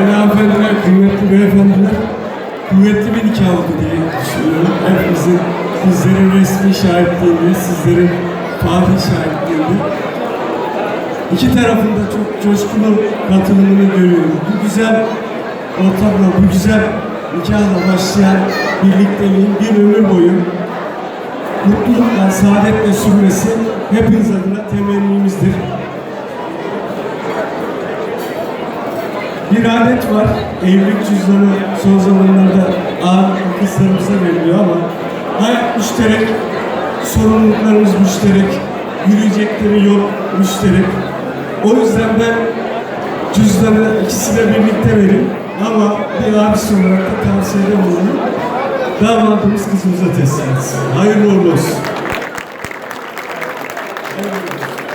Değerli hanımefendiler, kıymetli beyefendiler, kuvvetli bir nikah oldu diye düşünüyorum. Hepimizin, bizlerin resmi şahitliğinde, sizlerin fatih şahitliğinde. İki tarafında çok coşkulu katılımını görüyorum. Bu güzel ortamla, bu güzel nikahla başlayan birlikteliğin bir ömür boyu mutlulukla, saadetle sürmesi hepiniz adına temennimizdir. Bir adet var. Evlilik cüzdanı son zamanlarda ağır kızlarımıza veriliyor ama hayat müşterek, sorumluluklarımız müşterek, yürüyecekleri yol müşterek. O yüzden ben cüzdanı ikisine birlikte verin ama bir abisi olarak da tavsiyede bulunun. Damadımız kızımıza teslim etsin. Hayırlı uğurlu olsun. Hayırlı olsun.